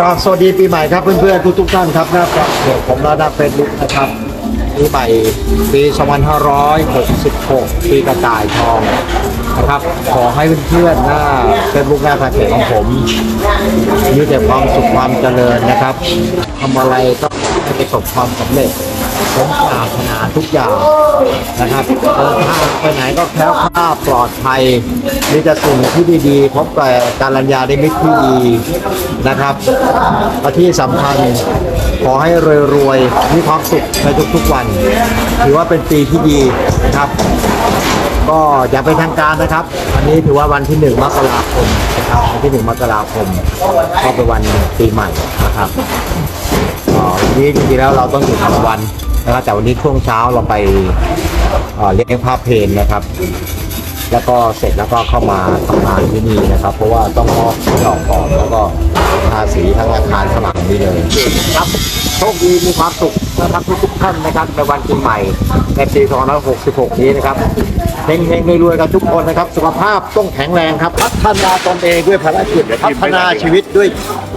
ก็สวัสดีปีใหม่ครับเพื่อนๆทุกๆท่านครับหน้าเพจผมและหน้าเฟซบุ๊กนะครับปีใหม่ปี2566ปีกระต่ายทองนะครับ ขอให้เพื่อนๆหน้าเฟซบุ๊กหน้าแฟนเพจของผมมีแต่ความสุขความเจริญนะครับทำอะไรก็ให้ประสบความสำเร็จ ผมปรารถนาทุกอย่างนะครับเดินทางไปไหนก็แคล้วคลาดปลอดภัยมีแต่สิ่งที่ดีๆพบแต่การัญญาได้มิตรที่ดีนะครับและที่สำคัญขอให้รวยๆมีความสุขในทุกๆวัน ถือว่าเป็นปีที่ดีนะครับ ก็อย่าไปทางการนะครับ อันนี้ถือว่าวันที่หนึ่งมกราคมนะครับวันที่หนึ่งมกราคมก็เป็นวันปีใหม่นะครับอ๋อวันนี้จริงๆแล้วเราต้องอยู่ทำวัน นะครับแต่วันนี้ช่วงเช้าเราไปเอ่อเลี้ยงพระเพลนนะครับ แล้วก็เสร็จแล้วก็เข้ามาทำงานที่นี่นะครับ เพราะว่าต้องมอบดอกก่อนแล้วก็ทาสีทั้งอาคารข้างหลังนี้เลยครับโชคดีมีความสุขนะครับทุกๆท่านนะครับในวันปีใหม่ในปี2566 นี้นะครับเฮงๆรวยๆกันทุกคนนะครับ สุขภาพต้องแข็งแรงครับ พัฒนาตนเองด้วยภารกิจพัฒนาชีวิตด้วย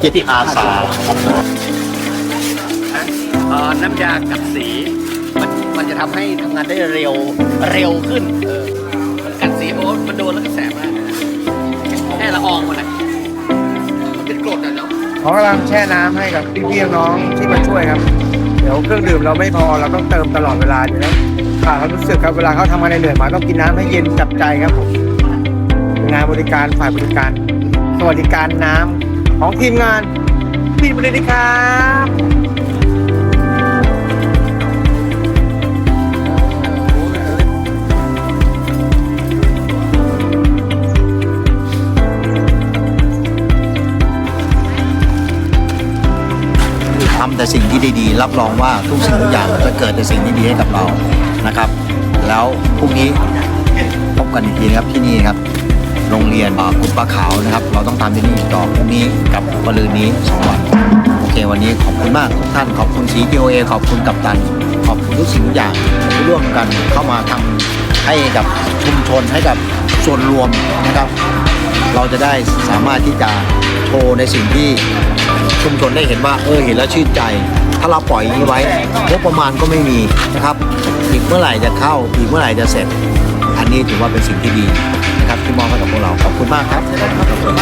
จิตอาสาเอ่อ น้ำยากัดสี มันมันจะทำให้ทำงานได้เร็วเร็วขึ้นเออมันกัดสีเพราะว่ามันโดนแล้วก็แสบมากแค่ละอองมันนะมันเป็นกรดอะเนาะขอกำลังแช่น้ำให้กับพี่ๆน้องที่มาช่วยครับ เดี๋ยวเครื่องดื่มเราไม่พอเราต้องเติมตลอดเวลาอยู่แล้วฝากความรู้สึกครับเวลาเขาทำงานเหนื่อยมาต้องกินน้ำให้เย็นจับใจครับผมงานบริการฝ่ายบริการสวัสดิการน้ำของทีมงานพี่บริการครับำแต่สิ่งที่ดีๆ รับรองว่าทุกสิ่งทุกอย่างจะเกิดแต่สิ่งที่ดีให้กับเรานะครับ แล้วพรุ่งนี้พบกันอีกทีนะครับที่นี่ครับ โรงเรียนอ่ากุฎปลาขาวนะครับ เราต้องตามที่นี่ต่อพรุ่งนี้กับวันลืนนี้สองวันโอเควันนี้ขอบคุณมากทุกท่านขอบคุณสีทีโอเอขอบคุณกัปตัน ขอบคุณทุกสิ่งทุกอย่างที่ร่วมกันเข้ามาทำให้กับชุมชนให้กับส่วนรวมนะครับ เราจะได้สามารถที่จะโชว์ในสิ่งที่ ชุมชนได้เห็นว่าเออเห็นแล้วชื่นใจ ถ้าเราปล่อยอย่างนี้ไว้งบประมาณก็ไม่มีนะครับอีกเมื่อไหร่จะเข้าอีกเมื่อไหร่จะเสร็จ อันนี้ถือว่าเป็นสิ่งที่ดีนะครับที่มอบให้กับพวกเราขอบคุณมากครับ